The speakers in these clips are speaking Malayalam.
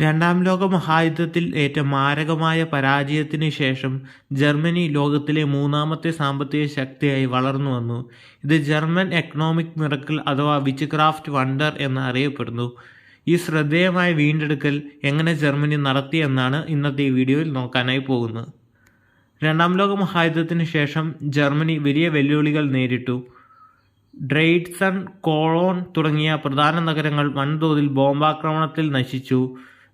രണ്ടാം ലോക മഹായുദ്ധത്തിൽ ഏറ്റ മാരകമായ പരാജയത്തിന് ശേഷം ജർമ്മനി ലോകത്തിലെ മൂന്നാമത്തെ സാമ്പത്തിക ശക്തിയായി വളർന്നു വന്നു. ഇത് ജർമ്മൻ എക്കണോമിക് മിറക്കിൾ അഥവാ വിച്ച് ക്രാഫ്റ്റ് വണ്ടർ എന്ന് അറിയപ്പെടുന്നു. ഈ ശ്രദ്ധേയമായ വീണ്ടെടുക്കൽ എങ്ങനെ ജർമ്മനി നടത്തി എന്നാണ് ഇന്നത്തെ ഈ വീഡിയോയിൽ നോക്കാനായി പോകുന്നത്. രണ്ടാം ലോക മഹായുദ്ധത്തിന് ശേഷം ജർമ്മനി വലിയ വെല്ലുവിളികൾ നേരിട്ടു. ഡ്രെയ്ഡ്സൺ കോളോൺ തുടങ്ങിയ പ്രധാന നഗരങ്ങൾ വൻതോതിൽ ബോംബാക്രമണത്തിൽ നശിച്ചു.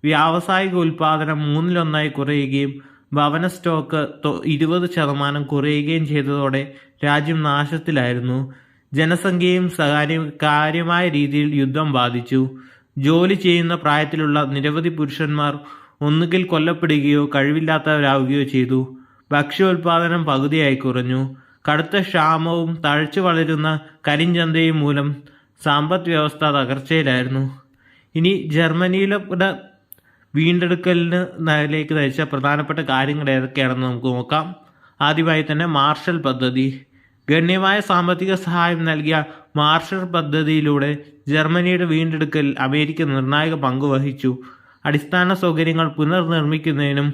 വ്യാവസായിക ഉൽപാദനം മൂന്നിലൊന്നായി കുറയുകയും ഭവന സ്റ്റോക്ക് ഇരുപത് ശതമാനം കുറയുകയും ചെയ്തതോടെ രാജ്യം നാശത്തിലായിരുന്നു. ജനസംഖ്യയും സകാര്യ കാര്യമായ രീതിയിൽ യുദ്ധം ബാധിച്ചു. ജോലി ചെയ്യുന്ന പ്രായത്തിലുള്ള നിരവധി പുരുഷന്മാർ ഒന്നുകിൽ കൊല്ലപ്പെടുകയോ കഴിവില്ലാത്തവരാവുകയോ ചെയ്തു. ഭക്ഷ്യോൽപാദനം പകുതിയായി കുറഞ്ഞു. കടുത്ത ക്ഷാമവും തഴച്ചു വളരുന്ന കരിഞ്ചന്തയും മൂലം സമ്പദ് വ്യവസ്ഥ തകർച്ചയിലായിരുന്നു. ഇനി ജർമ്മനിയിലെ വീണ്ടെടുക്കലിന് നിലയിലേക്ക് നയിച്ച പ്രധാനപ്പെട്ട കാര്യങ്ങൾ ഏതൊക്കെയാണെന്ന് നമുക്ക് നോക്കാം. ആദ്യമായി തന്നെ മാർഷൽ പദ്ധതി. ഗണ്യമായ സാമ്പത്തിക സഹായം നൽകിയ മാർഷൽ പദ്ധതിയിലൂടെ ജർമ്മനിയുടെ വീണ്ടെടുക്കലിൽ അമേരിക്ക നിർണായക പങ്ക് വഹിച്ചു. അടിസ്ഥാന സൗകര്യങ്ങൾ പുനർനിർമ്മിക്കുന്നതിനും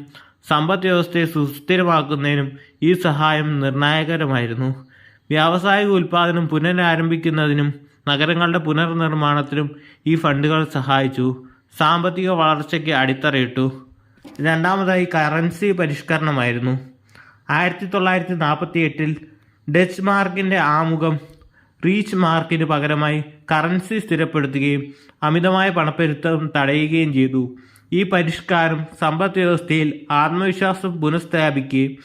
സമ്പദ് വ്യവസ്ഥയെ സുസ്ഥിരമാക്കുന്നതിനും ഈ സഹായം നിർണായകരമായിരുന്നു. വ്യാവസായിക ഉൽപ്പാദനം പുനരാരംഭിക്കുന്നതിനും നഗരങ്ങളുടെ പുനർനിർമ്മാണത്തിനും ഈ ഫണ്ടുകൾ സഹായിച്ചു. സാമ്പത്തിക വളർച്ചയ്ക്ക് അടിത്തറയിട്ടു. രണ്ടാമതായി കറൻസി പരിഷ്കരണമായിരുന്നു. ആയിരത്തി തൊള്ളായിരത്തി നാൽപ്പത്തി എട്ടിൽ ഡച്ച് മാർക്കിന്റെ ആമുഖം റീച്ച് മാർക്കിന് പകരമായി കറൻസി സ്ഥിരപ്പെടുത്തുകയും അമിതമായ പണപ്പെരുത്തം തടയുകയും ചെയ്തു. ഈ പരിഷ്കാരം സമ്പദ് വ്യവസ്ഥയിൽ ആത്മവിശ്വാസം പുനഃസ്ഥാപിക്കുകയും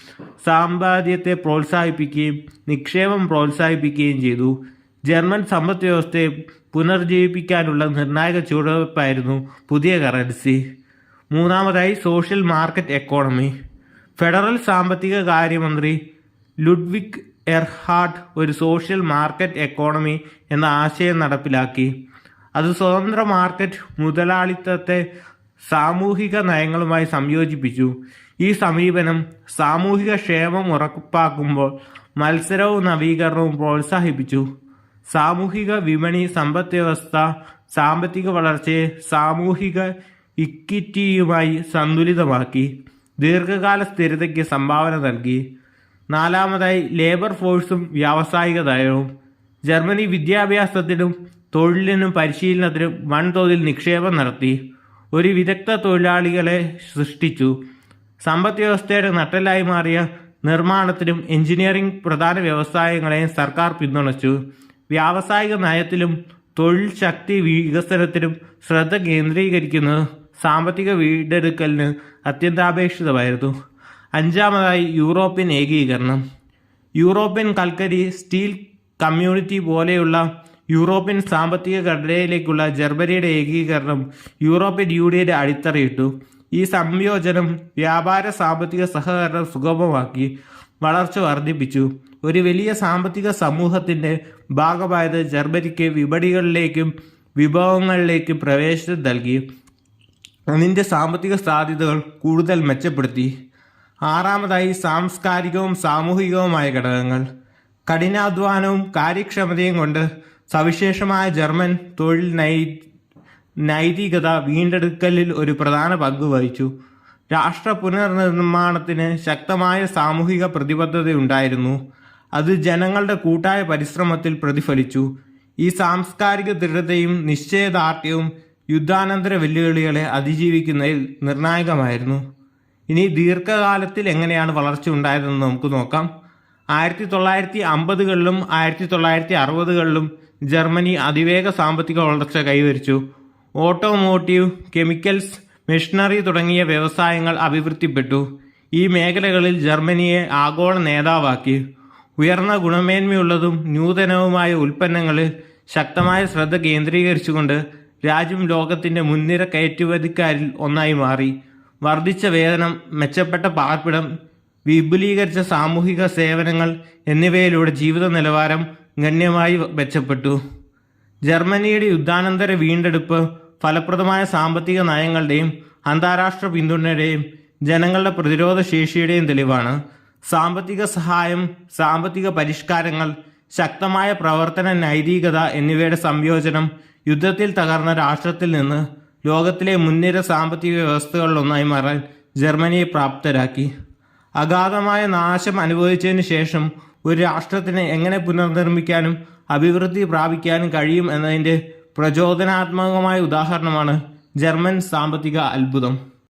സാമ്പാദ്യത്തെ പ്രോത്സാഹിപ്പിക്കുകയും നിക്ഷേപം പ്രോത്സാഹിപ്പിക്കുകയും ചെയ്തു. ജർമ്മൻ സമ്പദ് വ്യവസ്ഥയെ പുനർജീവിപ്പിക്കാനുള്ള നിർണായക ചുവടുവയ്പ്പായിരുന്നു പുതിയ കറൻസി മൂന്നാമതായി സോഷ്യൽ മാർക്കറ്റ് എക്കോണമി ഫെഡറൽ സാമ്പത്തിക കാര്യമന്ത്രി ലുഡ്വിക് എർഹാർട്ട് ഒരു സോഷ്യൽ മാർക്കറ്റ് എക്കോണമി എന്ന ആശയം നടപ്പിലാക്കി. അത് സ്വതന്ത്ര മാർക്കറ്റ് മുതലാളിത്തത്തെ സാമൂഹിക നയങ്ങളുമായി സംയോജിപ്പിച്ചു. ഈ സമീപനം സാമൂഹിക ക്ഷേമം ഉറപ്പാക്കുമ്പോൾ മത്സരവും നവീകരണവും പ്രോത്സാഹിപ്പിച്ചു. സാമൂഹിക വിപണി സമ്പദ് വ്യവസ്ഥ സാമ്പത്തിക വളർച്ചയെ സാമൂഹിക ഇക്വിറ്റിയുമായി സന്തുലിതമാക്കി ദീർഘകാല സ്ഥിരതയ്ക്ക് സംഭാവന നൽകി. നാലാമതായി ലേബർ ഫോഴ്സും വ്യാവസായിക ദയവും ജർമ്മനി വിദ്യാഭ്യാസത്തിനും തൊഴിലിനും പരിശീലനത്തിനും വൻതോതിൽ നിക്ഷേപം നടത്തി. ഒരു വിദഗ്ധ തൊഴിലാളികളെ സൃഷ്ടിച്ചു. സമ്പദ് വ്യവസ്ഥയുടെ നട്ടലായി മാറിയ നിർമ്മാണത്തിനും എഞ്ചിനീയറിംഗ് പ്രധാന വ്യവസായങ്ങളെയും സർക്കാർ പിന്തുണച്ചു. വ്യാവസായിക നയത്തിലും തൊഴിൽ ശക്തി വികസനത്തിലും ശ്രദ്ധ കേന്ദ്രീകരിക്കുന്നത് സാമ്പത്തിക വീണ്ടെടുക്കലിന് അത്യന്താപേക്ഷിതമായിരുന്നു. അഞ്ചാമതായി യൂറോപ്യൻ ഏകീകരണം. യൂറോപ്യൻ കൽക്കരി സ്റ്റീൽ കമ്മ്യൂണിറ്റി പോലെയുള്ള യൂറോപ്യൻ സാമ്പത്തിക ഘടനയിലേക്കുള്ള ജർമ്മനിയുടെ ഏകീകരണം യൂറോപ്യൻ യൂണിയന്റെ അടിത്തറയിട്ടു. ഈ സംയോജനം വ്യാപാര സാമ്പത്തിക സഹകരണം സുഗമമാക്കി വളർച്ച വർദ്ധിപ്പിച്ചു. ഒരു വലിയ സാമ്പത്തിക സമൂഹത്തിന്റെ ഭാഗമായത് ജർമ്മനിക്ക് വിപണികളിലേക്കും വിഭവങ്ങളിലേക്കും പ്രവേശനം നൽകി. അതിന്റെ സാമ്പത്തിക സാധ്യതകൾ കൂടുതൽ മെച്ചപ്പെടുത്തി. ആറാമതായി സാംസ്കാരികവും സാമൂഹികവുമായ ഘടകങ്ങൾ. കഠിനാധ്വാനവും കാര്യക്ഷമതയും കൊണ്ട് സവിശേഷമായ ജർമ്മൻ തൊഴിൽ നൈ നൈതികത വീണ്ടെടുക്കലിൽ ഒരു പ്രധാന പങ്ക് വഹിച്ചു. രാഷ്ട്ര പുനർനിർമ്മാണത്തിന് ശക്തമായ സാമൂഹിക പ്രതിബദ്ധതയുണ്ടായിരുന്നു. അത് ജനങ്ങളുടെ കൂട്ടായ പരിശ്രമത്തിൽ പ്രതിഫലിച്ചു. ഈ സാംസ്കാരിക ദൃഢതയും നിശ്ചയദാർഢ്യവും യുദ്ധാനന്തര വെല്ലുവിളികളെ അതിജീവിക്കുന്നതിൽ നിർണായകമായിരുന്നു. ഇനി ദീർഘകാലത്തിൽ എങ്ങനെയാണ് വളർച്ച ഉണ്ടായതെന്ന് നമുക്ക് നോക്കാം. ആയിരത്തി തൊള്ളായിരത്തി അമ്പതുകളിലും ആയിരത്തി തൊള്ളായിരത്തി അറുപതുകളിലും ജർമ്മനി അതിവേഗ സാമ്പത്തിക വളർച്ച കൈവരിച്ചു. ഓട്ടോമോട്ടീവ് കെമിക്കൽസ് മെഷീനറി തുടങ്ങിയ വ്യവസായങ്ങൾ അഭിവൃദ്ധിപ്പെട്ടു. ഈ മേഖലകളിൽ ജർമ്മനിയെ ആഗോള നേതാവാക്കി. ഉയർന്ന ഗുണമേന്മയുള്ളതും നൂതനവുമായ ഉൽപ്പന്നങ്ങളിൽ ശക്തമായ ശ്രദ്ധ കേന്ദ്രീകരിച്ചുകൊണ്ട് രാജ്യം ലോകത്തിന്റെ മുൻനിര കയറ്റുമതിക്കാരിൽ ഒന്നായി മാറി. വർദ്ധിച്ച വേതനം മെച്ചപ്പെട്ട പാർപ്പിടം വിപുലീകരിച്ച സാമൂഹിക സേവനങ്ങൾ എന്നിവയിലൂടെ ജീവിത നിലവാരം ഗണ്യമായി മെച്ചപ്പെട്ടു. ജർമ്മനിയുടെ യുദ്ധാനന്തര വീണ്ടെടുപ്പ് ഫലപ്രദമായ സാമ്പത്തിക നയങ്ങളുടെയും അന്താരാഷ്ട്ര പിന്തുണയുടെയും ജനങ്ങളുടെ പ്രതിരോധ ശേഷിയുടെയും തെളിവാണ്. സാമ്പത്തിക സഹായം സാമ്പത്തിക പരിഷ്കാരങ്ങൾ ശക്തമായ പ്രവർത്തന നൈതികത എന്നിവയുടെ സംയോജനം യുദ്ധത്തിൽ തകർന്ന രാഷ്ട്രത്തിൽ നിന്ന് ലോകത്തിലെ മുൻനിര സാമ്പത്തിക വ്യവസ്ഥകളിലൊന്നായി മാറാൻ ജർമ്മനിയെ പ്രാപ്തരാക്കി. അഗാധമായ നാശം അനുഭവിച്ചതിന് ശേഷം ഒരു രാഷ്ട്രത്തിനെ എങ്ങനെ പുനർനിർമ്മിക്കാനും അഭിവൃദ്ധി പ്രാപിക്കാനും കഴിയും എന്നതിന്റെ പ്രചോദനാത്മകമായ ഉദാഹരണമാണ് ജർമ്മൻ സാമ്പത്തിക അത്ഭുതം.